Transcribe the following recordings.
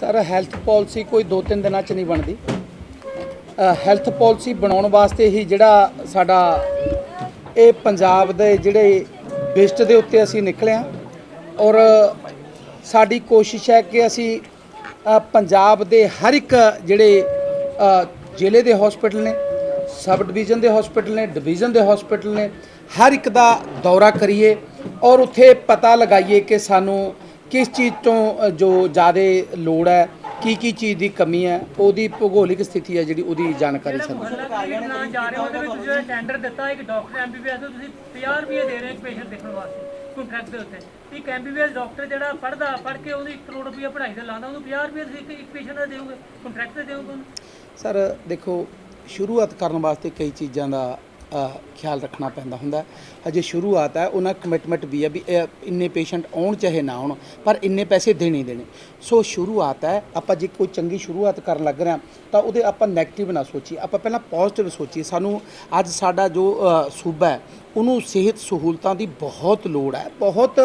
Sir health policy ਕੋਈ 2-3 ਦਿਨਾਂ ਚ ਨਹੀਂ ਬਣਦੀ। ਹੈਲਥ ਪਾਲਿਸੀ ਬਣਾਉਣ ਵਾਸਤੇ ਹੀ ਜਿਹੜਾ ਸਾਡਾ ਇਹ ਪੰਜਾਬ ਦੇ ਜਿਹੜੇ ਬਿਸਟ ਦੇ ਉੱਤੇ ਅਸੀਂ ਨਿਕਲੇ ਹਾਂ ਔਰ ਸਾਡੀ ਕੋਸ਼ਿਸ਼ ਹੈ ਕਿ ਅਸੀਂ ਪੰਜਾਬ ਦੇ ਹਰ ਇੱਕ ਜਿਹੜੇ ਜ਼ਿਲ੍ਹੇ ਦੇ ਹਸਪੀਟਲ ਨੇ ਸਬ ਡਿਵੀਜ਼ਨ ਦੇ ਹਸਪੀਟਲ ਨੇ ਡਿਵੀਜ਼ਨ ਦੇ ਹਸਪੀਟਲ ਨੇ, ਹਰ ਇੱਕ ਦਾ ਦੌਰਾ ਕਰੀਏ ਔਰ ਉੱਥੇ ਪਤਾ ਲਗਾਈਏ ਕਿ ਸਾਨੂੰ ਕਿਸ ਚੀਜ਼ ਤੋਂ ਜੋ ਜ਼ਿਆਦਾ ਲੋੜ ਹੈ ਕੀ ਕੀ ਚੀਜ਼ ਦੀ ਕਮੀ ਹੈ ਉਹਦੀ ਭੂਗੋਲਿਕ ਸਥਿਤੀ ਹੈ ਜਿਹੜੀ ਉਹਦੀ ਜਾਣਕਾਰੀ ਸਾਨੂੰ। ਜਾ ਰਹੇ ਹੋ ਉਹਦੇ ਵਿੱਚ ਜਿਹੜਾ ਟੈਂਡਰ ਦਿੱਤਾ ਇੱਕ ਡਾਕਟਰ ਐਮਬੀਬੀਐਸ ਤੁਸੀਂ 50 ਰੁਪਏ ਦੇ ਰਹੇ ਹੋ ਪੇਸ਼ੈਂਟ ਦੇਖਣ ਵਾਸਤੇ ਕੰਟਰੈਕਟ ਦੇ ਉੱਤੇ। ਇੱਕ ਐਮਬੀਬੀਐਸ ਡਾਕਟਰ ਜਿਹੜਾ ਪੜਦਾ ਪੜ ਕੇ ਉਹਦੀ 1 ਕਰੋੜ ਰੁਪਏ ਪੜ੍ਹਾਈ ਤੇ ਲਾਉਂਦਾ ਉਹਨੂੰ 50 ਰੁਪਏ ਤੁਸੀਂ ਇੱਕ ਇੱਕ ਪੇਸ਼ੈਂਟ ਦਾ ਦਿਓਗੇ ਕੰਟਰੈਕਟ ਤੇ ਦਿਓਗੇ ਉਹਨੂੰ? ਸਰ ਦੇਖੋ ਸ਼ੁਰੂਆਤ ਕਰਨ ਵਾਸਤੇ ਕਈ ਚੀਜ਼ਾਂ ਦਾ ਖਿਆਲ ਰੱਖਣਾ ਪੈਂਦਾ ਹੁੰਦਾ ਹਜੇ ਸ਼ੁਰੂਆਤ ਹੈ, ਉਹਨਾਂ ਕਮਿਟਮੈਂਟ ਵੀ ਹੈ ਵੀ ਇਹ ਇੰਨੇ ਪੇਸ਼ੈਂਟ ਆਉਣ ਚਾਹੇ ਨਾ ਆਉਣ, ਪਰ ਇੰਨੇ ਪੈਸੇ ਦੇਣੇ ਦੇਣੇ। ਸੋ ਸ਼ੁਰੂਆਤ ਹੈ, ਆਪਾਂ ਜੇ ਕੋਈ ਚੰਗੀ ਸ਼ੁਰੂਆਤ ਕਰਨ ਲੱਗ ਰਹੇ ਹਾਂ, ਤਾਂ ਉਹਦੇ ਆਪਾਂ 네ਗੇਟਿਵ ਨਾ ਸੋਚੀਏ। ਆਪਾਂ ਪਹਿਲਾਂ ਪੋਜ਼ਿਟਿਵ ਸੋਚੀਏ। ਸਾਨੂੰ ਅੱਜ ਸਾਡਾ ਜੋ ਸੂਬਾ ਹੈ, ਉਹਨੂੰ ਸਿਹਤ ਸਹੂਲਤਾਂ ਦੀ ਬਹੁਤ ਲੋੜ ਹੈ। ਬਹੁਤ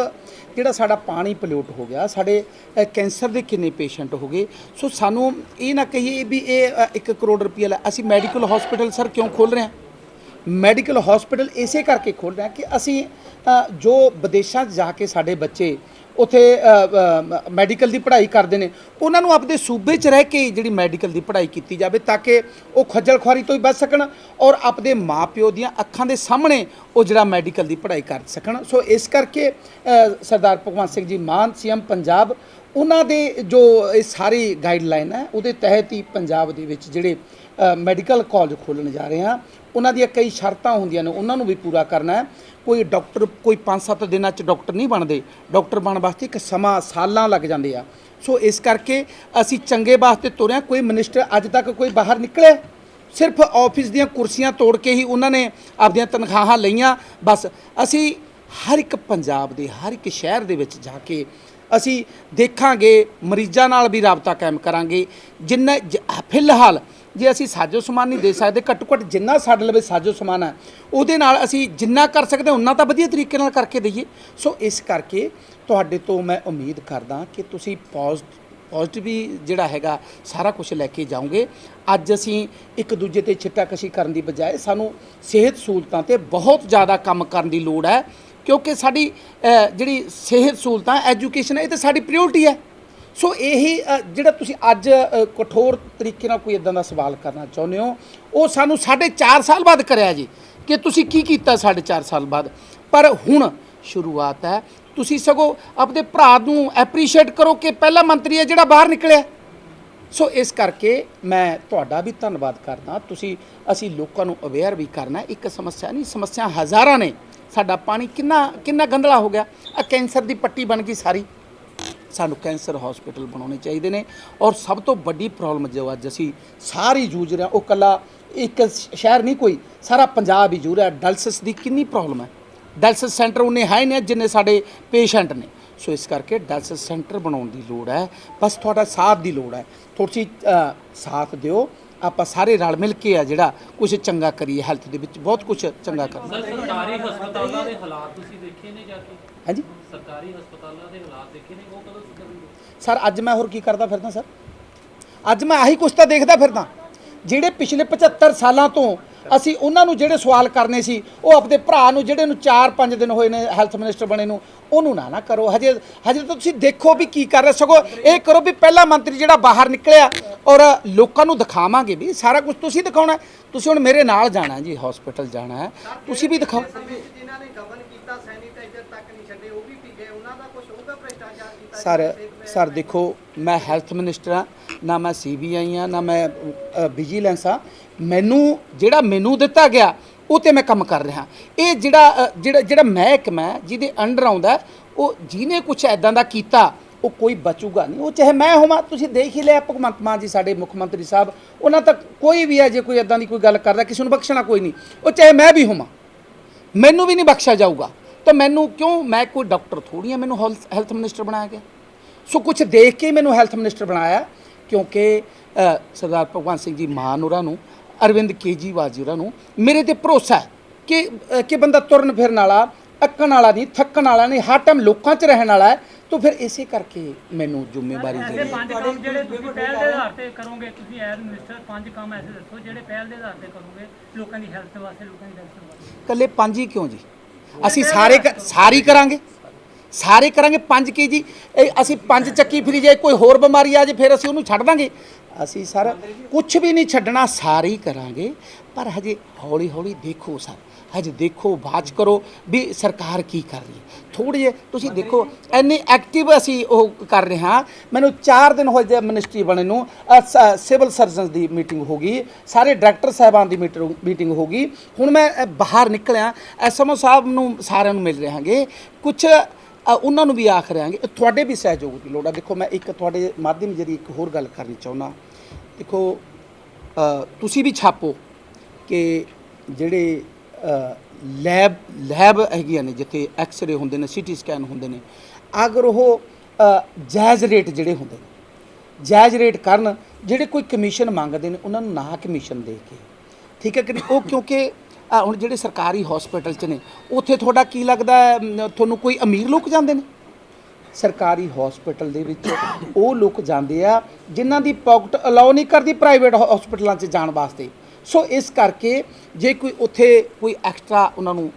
ਜਿਹੜਾ ਸਾਡਾ ਪਾਣੀ ਪੋਲਿਊਟ ਹੋ ਗਿਆ, ਸਾਡੇ ਕੈਂਸਰ ਦੇ ਕਿੰਨੇ ਪੇਸ਼ੈਂਟ ਹੋ ਗਏ। ਸੋ ਸਾਨੂੰ ਇਹ ਨਾ ਕਹੀਏ ਵੀ ਇਹ 1 ਕਰੋੜ ਰੁਪਏ ਲੈ, ਅਸੀਂ ਮੈਡੀਕਲ ਹਸਪੀਟਲ ਸਰ ਕਿਉਂ ਖੋਲ ਰਹੇ ਹਾਂ? ਮੈਡੀਕਲ ਹਸਪੀਟਲ ਇਸੇ ਕਰਕੇ ਖੋਲ ਰਹੇ ਹਾਂ ਕਿ ਅਸੀਂ ਜੋ ਵਿਦੇਸ਼ਾਂ 'ਚ ਜਾ ਕੇ ਸਾਡੇ ਬੱਚੇ ਉਥੇ ਮੈਡੀਕਲ ਦੀ ਪੜ੍ਹਾਈ ਕਰਦੇ ਨੇ, ਉਹਨਾਂ ਨੂੰ ਆਪਣੇ ਸੂਬੇ 'ਚ ਰਹਿ ਕੇ ਜਿਹੜੀ ਮੈਡੀਕਲ ਦੀ ਪੜ੍ਹਾਈ ਕੀਤੀ ਜਾਵੇ ਤਾਂ ਕਿ ਉਹ ਖੱਜਲ ਖੁਆਰੀ ਤੋਂ ਹੀ ਬਚ ਸਕਣ ਔਰ ਆਪਦੇ ਮਾਪਿਓ ਦੀਆਂ ਅੱਖਾਂ ਦੇ ਸਾਹਮਣੇ ਉਹ ਜਿਹੜਾ ਮੈਡੀਕਲ ਦੀ ਪੜ੍ਹਾਈ ਕਰ ਸਕਣ। ਸੋ ਇਸ ਕਰਕੇ ਸਰਦਾਰ ਭਗਵੰਤ ਸਿੰਘ ਜੀ ਮਾਨ, ਸੀਐਮ ਪੰਜਾਬ, ਉਹਨਾਂ ਦੇ ਜੋ ਇਹ ਸਾਰੀ ਗਾਈਡਲਾਈਨ ਹੈ, ਉਹਦੇ ਤਹਿਤ ਹੀ ਪੰਜਾਬ ਦੇ ਵਿੱਚ ਜਿਹੜੇ ਮੈਡੀਕਲ ਕਾਲਜ ਖੋਲਣ ਜਾ ਰਹੇ ਹਾਂ। ਉਹਨਾਂ ਦੀਆਂ ਕਈ ਸ਼ਰਤਾਂ ਹੁੰਦੀਆਂ ਨੇ, ਉਹਨਾਂ ਨੂੰ ਵੀ ਪੂਰਾ ਕਰਨਾ ਹੈ। ਕੋਈ ਡਾਕਟਰ ਕੋਈ 5-7 ਦਿਨਾਂ ਚ ਡਾਕਟਰ ਨਹੀਂ ਬਣਦੇ। ਡਾਕਟਰ ਬਣਨ ਵਾਸਤੇ ਇੱਕ ਸਮਾਂ ਸਾਲਾਂ ਲੱਗ ਜਾਂਦੇ ਆ। ਸੋ ਇਸ ਕਰਕੇ ਅਸੀਂ ਚੰਗੇ ਵਾਸਤੇ ਤੁਰਿਆ, ਕੋਈ ਮਿਨਿਸਟਰ ਅੱਜ ਤੱਕ ਕੋਈ ਬਾਹਰ ਨਿਕਲਿਆ? ਸਿਰਫ ਆਫਿਸ ਦੀਆਂ ਕੁਰਸੀਆਂ ਤੋੜ ਕੇ ਹੀ ਉਹਨਾਂ ਨੇ ਆਪਦੀਆਂ ਤਨਖਾਹਾਂ ਲਈਆਂ। ਬਸ ਅਸੀਂ ਹਰ ਇੱਕ ਪੰਜਾਬ ਦੇ, ਹਰ ਇੱਕ ਸ਼ਹਿਰ ਦੇ ਵਿੱਚ ਜਾ ਕੇ ਅਸੀਂ ਦੇਖਾਂਗੇ, ਮਰੀਜ਼ਾਂ ਨਾਲ ਵੀ ਰਾਬਤਾ ਕਾਇਮ ਕਰਾਂਗੇ। ਜਿੰਨਾ, ਜ- ਫਿਲਹਾਲ ਜੇ ਅਸੀਂ ਸਾਜੋ ਸਮਾਨ ਨਹੀਂ ਦੇ ਸਕਦੇ ਘੱਟੋ ਘੱਟ ਜਿੰਨਾ ਸਾਡੇ ਲਵੇ ਸਾਜੋ ਸਮਾਨ ਹੈ, ਉਹਦੇ ਨਾਲ ਅਸੀਂ ਜਿੰਨਾ ਕਰ ਸਕਦੇ ਹਾਂ ਤਾਂ ਵਧੀਆ ਤਰੀਕੇ ਨਾਲ ਕਰਕੇ ਦਈਏ। ਸੋ ਇਸ ਕਰਕੇ ਤੁਹਾਡੇ ਤੋਂ ਮੈਂ ਉਮੀਦ ਕਰਦਾ ਕਿ ਤੁਸੀਂ ਪੋਜ਼ਿਟ ਪੋਜ਼ਿਟਿਵ ਜਿਹੜਾ ਹੈਗਾ, ਸਾਰਾ ਕੁਝ ਲੈ ਕੇ ਜਾਓਗੇ। ਅੱਜ ਅਸੀਂ ਇੱਕ ਦੂਜੇ ਤੇ ਛਿੱਟਾਕਸ਼ੀ ਕਰਨ ਦੀ ਬਜਾਏ ਸਾਨੂੰ ਸਿਹਤ ਸਹੂਲਤਾਂ ਤੇ ਬਹੁਤ ਜ਼ਿਆਦਾ ਕੰਮ ਕਰਨ ਦੀ ਲੋੜ ਹੈ, ਕਿਉਂਕਿ ਸਾਡੀ ਜਿਹੜੀ ਸਿਹਤ ਸਹੂਲਤਾਂ, ਐਜੂਕੇਸ਼ਨ ਇਹ ਤਾਂ ਸਾਡੀ ਪ੍ਰਾਇੋਰਟੀ ਹੈ। ਸੋ ਇਹੀ ਜਿਹੜਾ ਤੁਸੀਂ ਅੱਜ ਕਠੋਰ ਤਰੀਕੇ ਨਾਲ ਕੋਈ ਇਦਾਂ ਦਾ ਸਵਾਲ ਕਰਨਾ ਚਾਹੁੰਦੇ ਹੋ, ਉਹ ਸਾਨੂੰ 4.5 ਸਾਲ ਬਾਅਦ ਕਰਿਆ ਜੀ, ਕਿ ਤੁਸੀਂ ਕੀ ਕੀਤਾ 4.5 ਸਾਲ ਬਾਅਦ? ਪਰ ਹੁਣ ਸ਼ੁਰੂਆਤ ਹੈ, ਤੁਸੀਂ ਸਗੋਂ ਆਪਣੇ ਭਰਾ ਨੂੰ ਐਪਰੀਸ਼ੀਏਟ ਕਰੋ ਕਿ ਪਹਿਲਾ ਮੰਤਰੀ ਹੈ ਜਿਹੜਾ ਬਾਹਰ ਨਿਕਲਿਆ। ਸੋ ਇਸ ਕਰਕੇ ਮੈਂ ਤੁਹਾਡਾ ਵੀ ਧੰਨਵਾਦ ਕਰਦਾ, ਤੁਸੀਂ, ਅਸੀਂ ਲੋਕਾਂ ਨੂੰ ਅਵੇਅਰ ਵੀ ਕਰਨਾ ਇੱਕ ਸਮੱਸਿਆ ਨਹੀਂ, ਸਮੱਸਿਆ ਹਜ਼ਾਰਾਂ ਨੇ। ਸਾਡਾ ਪਾਣੀ ਕਿੰਨਾ ਕਿੰਨਾ ਗੰਦਲਾ ਹੋ ਗਿਆ। ਆ ਕੈਂਸਰ ਦੀ ਪੱਟੀ ਬਣ ਗਈ ਸਾਰੀ। ਸਾਨੂੰ ਕੈਂਸਰ ਹਸਪੀਟਲ ਬਣਾਉਣੇ ਚਾਹੀਦੇ ਨੇ ਔਰ ਸਭ ਤੋਂ ਵੱਡੀ ਪ੍ਰੋਬਲਮ ਜੋ ਅੱਜ ਅਸੀਂ ਸਾਰੀ ਜੂਝ ਰਹੇ ਹਾਂ, ਉਹ ਕੱਲਾ ਇੱਕ ਸ਼ਹਿਰ ਨਹੀਂ ਕੋਈ, ਸਾਰਾ ਪੰਜਾਬ ਹੀ ਜੂਝ ਰਿਹਾ। ਡਾਇਲਸਿਸ ਦੀ ਕਿੰਨੀ ਪ੍ਰੋਬਲਮ ਹੈ? ਡਾਇਲਸਿਸ ਸੈਂਟਰ ਉਹਨੇ ਹੈ ਹੀ ਨਹੀਂ ਜਿੰਨੇ ਸਾਡੇ ਪੇਸ਼ੈਂਟ ਨੇ। ਸੋ ਇਸ ਕਰਕੇ ਡਾਇਲਸਿਸ ਸੈਂਟਰ ਬਣਾਉਣ ਦੀ ਲੋੜ ਹੈ। ਬਸ ਤੁਹਾਡਾ ਸਾਥ ਦੀ ਲੋੜ ਹੈ। ਥੋੜੀ ਸਾਥ ਦਿਓ। ਆਪਾਂ ਸਾਰੇ ਰਲ ਮਿਲ ਕੇ ਆ ਜਿਹੜਾ ਕੁਝ ਚੰਗਾ ਕਰੀਏ ਹੈਲਥ ਦੇ ਵਿੱਚ। ਬਹੁਤ ਕੁਝ ਚੰਗਾ ਕਰਨਾ ਸਰ ਸਰਕਾਰੀ ਹਸਪਤਾਲਾਂ ਦੇ ਹਾਲਾਤ ਤੁਸੀਂ ਦੇਖੇ ਨੇ ਜਾ ਕੇ? ਹਾਂਜੀ? ਸਰਕਾਰੀ ਹਸਪਤਾਲਾਂ ਦੇ ਹਾਲਾਤ ਦੇਖੇ ਨੇ ਉਹ ਕਦੋਂ ਸੁਧਰਨਗੇ ਸਰ ਅੱਜ ਮੈਂ ਹੋਰ ਕੀ ਕਰਦਾ ਫਿਰਦਾ ਸਰ? ਅੱਜ ਮੈਂ ਆਹੀ ਕੁਛ ਤਾਂ ਦੇਖਦਾ ਫਿਰਦਾ। ਜਿਹੜੇ ਪਿਛਲੇ 75 ਸਾਲਾਂ ਤੋਂ ਅਸੀਂ ਉਹਨਾਂ ਨੂੰ ਜਿਹੜੇ ਸਵਾਲ ਕਰਨੇ ਸੀ ਉਹ ਆਪਣੇ ਭਰਾ ਨੂੰ ਜਿਹੜੇ ਨੂੰ 4-5 ਦਿਨ ਹੋਏ ਨੇ ਹੈਲਥ ਮਿਨਿਸਟਰ ਬਣੇ ਨੂੰ ਉਹਨੂੰ ਨਾ ਨਾ ਕਰੋ। ਹਜੇ ਹਜੇ ਤਾਂ ਤੁਸੀਂ ਦੇਖੋ ਵੀ ਕੀ ਕਰ ਰਹੇ ਸਗੋਂ ਇਹ ਕਰੋ ਵੀ ਪਹਿਲਾ ਮੰਤਰੀ ਜਿਹੜਾ ਬਾਹਰ ਨਿਕਲਿਆ ਔਰ ਲੋਕਾਂ ਨੂੰ ਦਿਖਾਵਾਂਗੇ ਵੀ ਸਾਰਾ ਕੁਝ ਤੁਸੀਂ ਦਿਖਾਉਣਾ। ਤੁਸੀਂ ਹੁਣ ਮੇਰੇ ਨਾਲ ਜਾਣਾ ਜੀ ਹਸਪੀਟਲ ਜਾਣਾ ਹੈ। ਤੁਸੀਂ ਵੀ ਦਿਖਾਓ। ਜਿਨ੍ਹਾਂ ਨੇ ਗਵਨ ਕੀਤਾ ਸੈਨੀਟਾਈਜ਼ਰ ਤੱਕ ਨਹੀਂ ਛੱਡੇ ਉਹ ਵੀ ਪੀਗੇ ਉਹਨਾਂ ਦਾ ਕੁਝ ਹੋਊਗਾ ਭ੍ਰਿਸ਼ਟਾਚਾਰ ਕੀਤਾ ਸਰ ਸਰ ਦੇਖੋ ਮੈਂ ਹੈਲਥ ਮਿਨਿਸਟਰ ਹਾਂ। ਨਾ ਮੈਂ ਸੀਬੀਆਈ ਹਾਂ ਨਾ ਮੈਂ ਵਿਜੀਲੈਂਸ ਹਾਂ। ਮੈਨੂੰ ਜਿਹੜਾ ਮੈਨੂੰ ਦਿੱਤਾ ਗਿਆ ਉਹ ਤੇ ਮੈਂ ਕੰਮ ਕਰ ਰਿਹਾ। ਇਹ ਜਿਹੜਾ ਜਿਹੜਾ ਜਿਹੜਾ ਮਹਿਕਮਾ ਹੈ, ਜਿਹਦੇ ਅੰਡਰ ਆਉਂਦਾ ਉਹ ਜਿਹਨੇ ਕੁਝ ਐਦਾਂ ਦਾ ਕੀਤਾ ਉਹ ਕੋਈ ਬਚੂਗਾ ਨਹੀਂ। ਉਹ ਚਾਹੇ ਮੈਂ ਹੋਵਾਂ ਤੁਸੀਂ ਦੇਖ ਹੀ ਲਿਆ ਭਗਵੰਤ ਮਾਨ ਜੀ ਸਾਡੇ ਮੁੱਖ ਮੰਤਰੀ ਸਾਹਿਬ ਉਹਨਾਂ ਤੱਕ ਕੋਈ ਵੀ ਹੈ ਜੇ ਕੋਈ ਐਦਾਂ ਦੀ ਕੋਈ ਗੱਲ ਕਰਦਾ ਕਿਸੇ ਨੂੰ ਬਖਸ਼ਣਾ ਕੋਈ ਨਹੀਂ। ਉਹ ਚਾਹੇ ਮੈਂ ਵੀ ਹੋਵਾਂ ਮੈਨੂੰ ਵੀ ਨਹੀਂ ਬਖਸ਼ਿਆ ਜਾਊਗਾ। ਤਾਂ ਮੈਨੂੰ ਕਿਉਂ ਮੈਂ ਕੋਈ ਡਾਕਟਰ ਥੋੜੀ ਆ ਮੈਨੂੰ ਹੈਲਥ ਮਿਨਿਸਟਰ ਬਣਾਇਆ ਗਿਆ। ਸੋ ਕੁਝ ਦੇਖ ਕੇ ਹੀ ਮੈਨੂੰ ਹੈਲਥ ਮਿਨਿਸਟਰ ਬਣਾਇਆ। ਕਿਉਂਕਿ ਸਰਦਾਰ ਭਗਵੰਤ ਸਿੰਘ ਜੀ ਮਾਨ ਹੋਰਾਂ ਨੂੰ ਅਰਵਿੰਦ ਕੇਜੀਵਾਲ ਜੀ ਹੋਰਾਂ ਨੂੰ ਮੇਰੇ ਤੇ ਭਰੋਸਾ ਹੈ ਕਿ ਕਿ ਬੰਦਾ ਤੁਰਨ ਫਿਰਨ ਵਾਲਾ ਅੱਕਣ ਵਾਲਾ ਨਹੀਂ ਥੱਕਣ ਵਾਲਾ ਨਹੀਂ ਹਰ ਟਾਈਮ ਲੋਕਾਂ 'ਚ ਰਹਿਣ ਵਾਲਾ ਹੈ ਤਾਂ ਫਿਰ ਇਸੇ ਕਰਕੇ ਮੈਨੂੰ ਜ਼ਿੰਮੇਵਾਰੀ ਐਸੇ ਜਿਹੜੀ ਪੰਜ ਕੰਮ ਜਿਹੜੇ ਤੁਸੀਂ ਪਹਿਲ ਦੇ ਆਧਾਰ ਤੇ ਕਰੋਗੇ ਤੁਸੀਂ ਐਜ਼ ਮਿਨਿਸਟਰ ਪੰਜ ਕੰਮ ਐਸੇ ਦੱਸੋ ਜਿਹੜੇ ਪਹਿਲ ਦੇ ਆਧਾਰ ਤੇ ਕਰੋਗੇ ਲੋਕਾਂ ਦੀ ਹੈਲਥ ਵਾਸਤੇ ਲੋਕਾਂ ਦੀ ਹੈਲਥ ਵਾਸਤੇ। ਕੱਲੇ ਪੰਜ ਹੀ ਕਿਉਂ ਜੀ? ਅਸੀਂ ਸਾਰੇ ਸਾਰੀ ਕਰਾਂਗੇ। ਸਾਰੇ ਕਰਾਂਗੇ ਪੰਜ ਕੀ ਜੀ? ਇਹ ਅਸੀਂ ਪੰਜ ਚੱਕੀ ਫਿਰੀ ਜੇ ਕੋਈ ਹੋਰ ਬਿਮਾਰੀ ਆ ਜੇ, ਫਿਰ ਅਸੀਂ ਉਹਨੂੰ ਛੱਡ ਦਾਂਗੇ। ਅਸੀਂ ਸਰ ਕੁਝ ਵੀ ਨਹੀਂ ਛੱਡਣਾ, ਸਾਰੇ ਹੀ ਕਰਾਂਗੇ। ਪਰ ਹਜੇ ਹੌਲੀ ਹੌਲੀ ਦੇਖੋ ਸਰ, ਹਜੇ ਦੇਖੋ ਬਾਅਦ ਕਰੋ ਵੀ ਸਰਕਾਰ ਕੀ ਕਰ ਰਹੀ ਹੈ। ਥੋੜੀ ਜਿਹੀ ਤੁਸੀਂ ਦੇਖੋ, ਇੰਨੀ ਐਕਟਿਵ ਅਸੀਂ ਉਹ ਕਰ ਰਹੇ ਹਾਂ। ਮੈਨੂੰ 4 ਦਿਨ ਹੋਏ ਜੇ ਮਿਨਿਸਟਰੀ ਬਣੇ ਨੂੰ ਸਿਵਲ ਸਰਜਨਸ ਦੀ ਮੀਟਿੰਗ ਹੋ ਗਈ, ਸਾਰੇ ਡਾਇਰੈਕਟਰ ਸਾਹਿਬਾਨ ਦੀ ਮੀਟਿੰਗ ਮੀਟਿੰਗ ਹੋ ਗਈ। ਹੁਣ ਮੈਂ ਬਾਹਰ ਨਿਕਲਿਆ ਐਸਐਮਓ ਸਾਹਿਬ ਨੂੰ ਸਾਰਿਆਂ ਨੂੰ ਮਿਲ ਰਹਾਂਗੇ ਕੁਝ ਉਹਨਾਂ ਨੂੰ ਵੀ ਆਖ ਰਹਾਂਗੇ ਤੁਹਾਡੇ ਵੀ ਸਹਿਯੋਗ ਦੀ ਲੋੜ ਆ। ਦੇਖੋ, ਮੈਂ ਇੱਕ ਤੁਹਾਡੇ ਮਾਧਿਅਮ ਜਰੀ ਇੱਕ ਹੋਰ ਗੱਲ ਕਰਨੀ ਚਾਹੁੰਦਾ। ਦੇਖੋ ਤੁਸੀਂ ਵੀ ਛਾਪੋ ਕਿ ਜਿਹੜੇ ਲੈਬ ਲੈਬ ਹੈਗੀਆਂ ਨੇ, ਜਿੱਥੇ ਐਕਸ-ਰੇ ਹੁੰਦੇ ਨੇ ਸੀਟੀ ਸਕੈਨ ਹੁੰਦੇ ਨੇ, ਅਗਰ ਉਹ ਜਾਇਜ਼ ਰੇਟ ਜਿਹੜੇ ਹੁੰਦੇ ਨੇ, ਜਾਇਜ਼ ਰੇਟ ਕਰਨ, ਜਿਹੜੇ ਕੋਈ ਕਮਿਸ਼ਨ ਮੰਗਦੇ ਨੇ, ਉਹਨਾਂ ਨੂੰ ਨਾ ਕਮਿਸ਼ਨ ਦੇ ਕੇ। ਠੀਕ ਹੈ ਕਿ ਨਹੀਂ? ਉਹ ਕਿਉਂਕਿ ਹੁਣ ਜਿਹੜੇ ਸਰਕਾਰੀ ਹਸਪੀਟਲ 'ਚ ਨੇ ਉੱਥੇ ਤੁਹਾਡਾ ਕੀ ਲੱਗਦਾ ਹੈ, ਅਮ, ਤੁਹਾਨੂੰ ਕੋਈ ਅਮੀਰ ਲੋਕ ਜਾਂਦੇ ਨੇ? ਸਰਕਾਰੀ ਹਸਪੀਟਲ ਦੇ ਵਿੱਚ ਉਹ ਲੋਕ ਜਾਂਦੇ ਆ ਜਿਨ੍ਹਾਂ ਦੀ ਪਾਕਟ ਅਲਾਉ ਨਹੀਂ ਕਰਦੀ ਪ੍ਰਾਈਵੇਟ ਹਸਪੀਟਲਾਂ 'ਚ ਜਾਣ ਵਾਸਤੇ। ਸੋ ਇਸ ਕਰਕੇ ਜੇ ਕੋਈ ਉੱਥੇ ਕੋਈ ਐਕਸਟਰਾ ਉਹਨਾਂ ਨੂੰ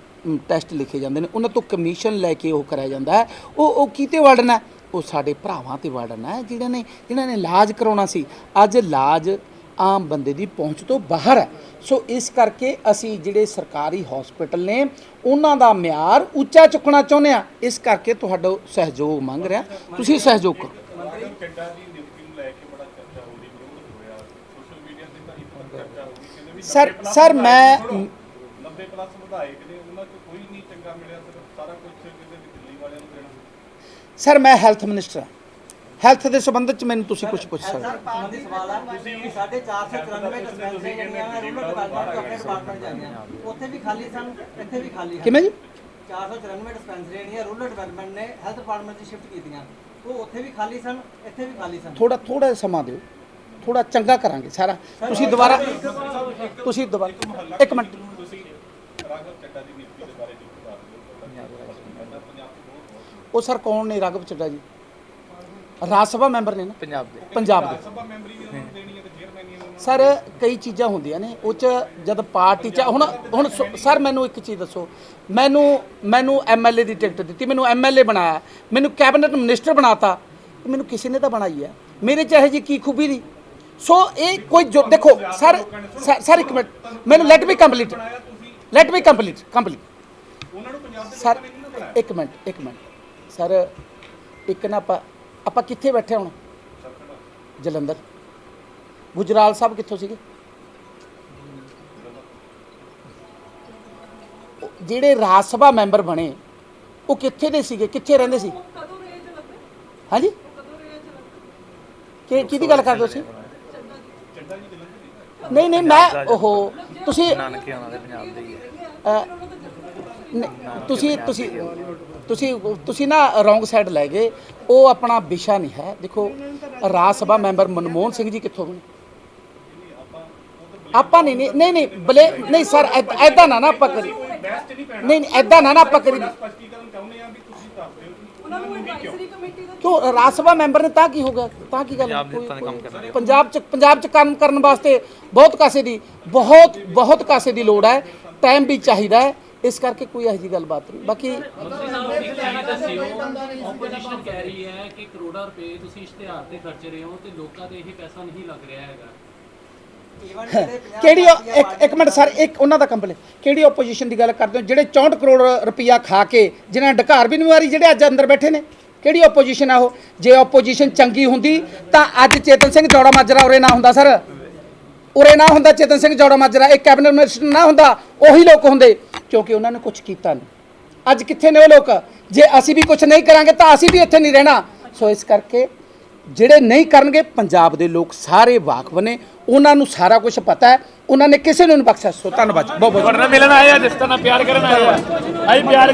ਟੈਸਟ ਲਿਖੇ ਜਾਂਦੇ ਨੇ ਉਹਨਾਂ ਤੋਂ ਕਮਿਸ਼ਨ ਲੈ ਕੇ ਉਹ ਕਰਾਇਆ ਜਾਂਦਾ ਹੈ। ਉਹ ਉਹ ਕੀਤੇ ਵੜਨਾ ਹੈ? ਉਹ ਸਾਡੇ ਭਰਾਵਾਂ ਤੇ ਵੜਨਾ ਹੈ ਜਿਹਨਾਂ ਨੇ ਜਿਨ੍ਹਾਂ ਨੇ ਇਲਾਜ ਕਰਾਉਣਾ ਸੀ। ਅੱਜ ਇਲਾਜ ਆਮ ਬੰਦੇ ਦੀ ਪਹੁੰਚ ਤੋਂ ਬਾਹਰ ਹੈ। ਸੋ ਇਸ ਕਰਕੇ ਅਸੀਂ ਜਿਹੜੇ ਸਰਕਾਰੀ ਹਸਪੀਟਲ ਨੇ ਉਹਨਾਂ ਦਾ ਮਿਆਰ ਉੱਚਾ ਚੁੱਕਣਾ ਚਾਹੁੰਦੇ ਆ ਇਸ ਕਰਕੇ ਤੁਹਾਡਾ ਸਹਿਯੋਗ ਮੰਗ ਰਿਹਾ। ਤੁਸੀਂ ਸਹਿਯੋਗ ਕਰੋ। ਸਰ 90 plus ਸਰ ਮੈਂ 90 ਪਲੱਸ ਵਿਧਾਇਕ ਨੇ ਉਹਨਾਂ ਚ ਕੋਈ ਨਹੀਂ ਚੰਗਾ ਮਿਲਿਆ ਸਿਰਫ ਸਾਰਾ ਕੁਝ ਕਹਿੰਦੇ ਵੀ ਦਿੱਲੀ ਵਾਲਿਆਂ ਨੂੰ ਦੇਣਾ। ਸਰ ਮੈਂ ਹੈਲਥ ਮਿਨਿਸਟਰ ਹਾਂ। ਹੈਲਥ ਦੇ ਸੰਬੰਧ ਚ ਮੈਨੂੰ ਤੁਸੀਂ ਕੁਝ ਪੁੱਛ ਸਕਦੇ ਹੋ। ਸਰ ਦੀ ਸਵਾਲ ਆ ਕਿ ਸਾਡੇ 494 ਡਿਸਪੈਂਸਰੀ ਜਿਹੜੀਆਂ ਆ ਰੂਰਲ ਡਿਵੈਲਪਮੈਂਟ ਆਪਣੇ ਡਿਪਾਰਟਮੈਂਟ ਜਾਂਦੀਆਂ ਉੱਥੇ ਵੀ ਖਾਲੀ ਸਨ ਇੱਥੇ ਵੀ ਖਾਲੀ ਹਨ। ਕਿਵੇਂ ਜੀ? 494 ਡਿਸਪੈਂਸਰੀ ਜਿਹੜੀਆਂ ਰੂਰਲ ਡਿਵੈਲਪਮੈਂਟ ਨੇ ਹੈਲਥ ਡਿਪਾਰਟਮੈਂਟ 'ਚ ਸ਼ਿਫਟ ਕੀਤੀਆਂ। ਉਹ ਉੱਥੇ ਵੀ ਖਾਲੀ ਸਨ ਇੱਥੇ ਵੀ ਖਾਲੀ ਸਨ। ਥੋੜਾ ਥੋੜਾ ਸਮਾਂ ਦਿਓ। ਥੋੜਾ ਚੰਗਾ ਕਰਾਂਗੇ ਸਾਰਾ। ਤੁਸੀਂ ਦੁਬਾਰਾ ਤੁਸੀਂ ਦੁਬਾਰਾ ਇੱਕ ਮਿੰਟ। ਤੁਸੀਂ ਰਾਘਵ ਚੱਡਾ ਦੀ ਨਿਯੁਕਤੀ ਦੇ ਬਾਰੇ ਜੋ ਉਹ ਸਰ ਕੌਣ ਨੇ ਰਾਘਵ ਚੱਡਾ ਜੀ? ਰਾਜ ਸਭਾ ਮੈਂਬਰ ਨੇ ਨਾ। ਪੰਜਾਬ ਦੇ। ਪੰਜਾਬ ਦੇ। ਸਭਾ ਮੈਂਬਰੀ ਵੀ ਉਹਨਾਂ ਨੂੰ ਦੇਣੀ ਹੈ ਤੇ ਚੇਅਰਮੈਨ ਨੂੰ। ਸਰ ਕਈ ਚੀਜ਼ਾਂ ਹੁੰਦੀਆਂ ਨੇ। ਉਹ ਚ ਜਦ ਪਾਰਟੀ ਚ ਹੁਣ ਹੁਣ ਸ- ਸਰ ਮੈਨੂੰ ਇੱਕ ਚੀਜ਼ ਦੱਸੋ। ਮੈਨੂੰ ਮੈਨੂੰ ਐਮਐਲਏ ਦੀ ਟਿਕਟ ਦਿੱਤੀ। ਮੈਨੂੰ ਐਮਐਲਏ ਬਣਾਇਆ। ਮੈਨੂੰ ਕੈਬਨਿਟ ਮਿਨਿਸਟਰ ਬਣਾਤਾ। ਮੈਨੂੰ ਕਿਸੇ ਨੇ ਤਾਂ ਬਣਾਈ ਹੈ। ਮੇਰੇ ਚਾਹੇ ਜੀ ਕੀ ਖੂਬੀ ਦੀ ਸੋ ਇਹ ਕੋਈ ਜੋ ਦੇਖੋ ਸਰ ਸਰ- ਸਰ ਇੱਕ ਮਿੰਟ। ਮੈਨੂੰ let me complete let me complete complete ਉਹਨਾਂ ਨੂੰ ਪੰਜਾਬ ਦੇ ਸਰ ਇੱਕ ਮਿੰਟ ਇੱਕ ਮਿੰਟ। ਸਰ ਇੱਕ ਨਾ ਆਪਾਂ ਆਪਾਂ ਕਿੱਥੇ ਬੈਠੇ ਹੁਣ? ਜਲੰਧਰ। ਗੁਜਰਾਲ ਸਾਹਿਬ ਕਿੱਥੋਂ ਸੀਗੇ? ਜਿਹੜੇ ਰਾਜ ਸਭਾ ਮੈਂਬਰ ਬਣੇ ਉਹ ਕਿੱਥੇ ਦੇ ਸੀਗੇ? ਕਿੱਥੇ ਰਹਿੰਦੇ ਸੀ? ਹਾਂਜੀ? ਕਿ ਕਿਹਦੀ ਗੱਲ ਕਰਦੇ ਹੋ ਤੁਸੀਂ? ਨਹੀਂ ਨਹੀਂ ਮੈਂ ਉਹ ਤੁਸੀਂ ਨਾਨਕੇ ਦੇ ਪੰਜਾਬ ਦੇ ਹੀ ਤੁਸੀਂ ਤੁਸੀਂ ਤੁਸੀਂ ਤੁਸੀਂ ਨਾ ਰੋਂਗ ਸਾਈਡ ਲੈ ਗਏ ਉਹ ਆਪਣਾ ਵਿਸ਼ਾ ਨਹੀਂ ਹੈ। ਦੇਖੋ ਰਾਜ ਸਭਾ ਮੈਂਬਰ ਮਨਮੋਹਨ ਸਿੰਘ ਜੀ ਕਿੱਥੋਂ ਬਣੇ ਆਪਾਂ ਨਹੀਂ ਨਹੀਂ ਨਹੀਂ ਨਹੀਂ ਬਲੇ ਨਹੀਂ ਸਰ ਐਦਾਂ ਨਾ ਨਾ ਆਪਾਂ ਕਰੀ ਨਹੀਂ ਨਹੀਂ ਐਦਾਂ ਨਾ ਨਾ ਆਪਾਂ ਕਰੀ ਸਪਸ਼ਟੀਕਰਨ ਚਾਹੁੰਦੇ ਆ ਵੀ ਤੁਸੀਂ ਦੱਸ ਦਿਓ ਕਿ ਉਹਨਾਂ ਨੂੰ ਵੀ ਕਿਉਂ ਰਾਜ ਸਭਾ ਮੈਂਬਰ ਨੇ ਤਾਂ ਕੀ ਹੋ ਗਿਆ? ਤਾਂ ਕੀ ਗੱਲ? ਪੰਜਾਬ ਚ ਪੰਜਾਬ ਚ ਕੰਮ ਕਰਨ ਵਾਸਤੇ ਬਹੁਤ ਕਾਸੇ ਦੀ ਬਹੁਤ ਬਹੁਤ ਕਾਸੇ ਦੀ ਲੋੜ ਹੈ। ਟਾਈਮ ਵੀ ਚਾਹੀਦਾ ਹੈ। ਇਸ ਕਰਕੇ ਕੋਈ ਇਹੋ ਜਿਹੀ ਗੱਲਬਾਤ ਨਹੀਂ। ਬਾਕੀ ਮੰਤਰੀ ਸਾਹਿਬ ਇੱਕ ਚੀਜ਼ ਦੱਸਿਓ ਆਪੋਜੀਸ਼ਨ ਕਹਿ ਰਹੀ ਹੈ ਕਿ ਕਰੋੜਾਂ ਰੁਪਏ ਤੁਸੀਂ ਇਸ਼ਤਿਹਾਰ ਤੇ ਖਰਚ ਰਹੇ ਹੋ ਤੇ ਲੋਕਾਂ ਦੇ ਇਹ ਪੈਸਾ ਨਹੀਂ ਲੱਗ ਰਿਹਾ ਹੈਗਾ। ਈਵਨ ਜਿਹੜੇ 50 ਕਿਹੜੀ ਇੱਕ ਇੱਕ ਮਿੰਟ ਸਰ ਇੱਕ ਉਹਨਾਂ ਦਾ ਕੰਪਲੇ ਕਿਹੜੀ ਆਪੋਜੀਸ਼ਨ ਦੀ ਗੱਲ ਕਰਦੇ ਹੋ? ਜਿਹੜੇ 64 ਕਰੋੜ ਰੁਪਈਆ ਖਾ ਕੇ ਜਿਨ੍ਹਾਂ ਨੇ ਢਕਾਰ ਵੀ ਨਹੀਂ ਮਾਰੀ ਜਿਹੜੇ ਅੱਜ ਅੰਦਰ ਬੈਠੇ ਨੇ ਕਿਹੜੀ ਆਪੋਜੀਸ਼ਨ ਆ ਉਹ? ਜੇ ਆਪੋਜੀਸ਼ਨ ਚੰਗੀ ਹੁੰਦੀ ਤਾਂ ਅੱਜ ਚੇਤਨ ਸਿੰਘ ਜੌੜਾ ਮਾਜਰਾ ਉਰੇ ਨਾ ਹੁੰਦਾ ਸਰ। ਉਰੇ ਨਾ ਹੁੰਦਾ ਚੇਤਨ ਸਿੰਘ ਜੌੜਾ ਮਾਜਰਾ ਇਹ ਕੈਬਨਿਟ ਮਿਨਿਸਟਰ ਨਾ ਹੁੰਦਾ ਉਹੀ ਲੋਕ ਹੁੰਦੇ। ਕਿਉਂਕਿ ਉਹਨਾਂ ਨੇ ਕੁਝ ਕੀਤਾ ਨਹੀਂ। ਅੱਜ ਕਿੱਥੇ ਨੇ ਉਹ ਲੋਕ? ਜੇ ਅਸੀਂ ਵੀ ਕੁਝ ਨਹੀਂ ਕਰਾਂਗੇ ਤਾਂ ਅਸੀਂ ਵੀ ਇੱਥੇ ਨਹੀਂ ਰਹਿਣਾ। ਸੋ ਇਸ ਕਰਕੇ ਜਿਹੜੇ ਨਹੀਂ ਕਰਨਗੇ ਪੰਜਾਬ ਦੇ ਲੋਕ ਸਾਰੇ ਵਾਕਫ ਨੇ ਉਹਨਾਂ ਨੂੰ ਸਾਰਾ ਕੁਝ ਪਤਾ ਹੈ। ਉਹਨਾਂ ਨੇ ਕਿਸੇ ਨੂੰ ਨਹੀਂ ਬਖਸ਼ਿਆ। ਸੋ ਧੰਨਵਾਦ ਜੀ, ਬਹੁਤ ਬਹੁਤ। ਮਿਲਣ ਆਏ ਆ ਜਿਸ ਤਰ੍ਹਾਂ ਪਿਆਰ ਕਰਨ ਆਏ ਆ। ਅਸੀਂ ਪਿਆਰ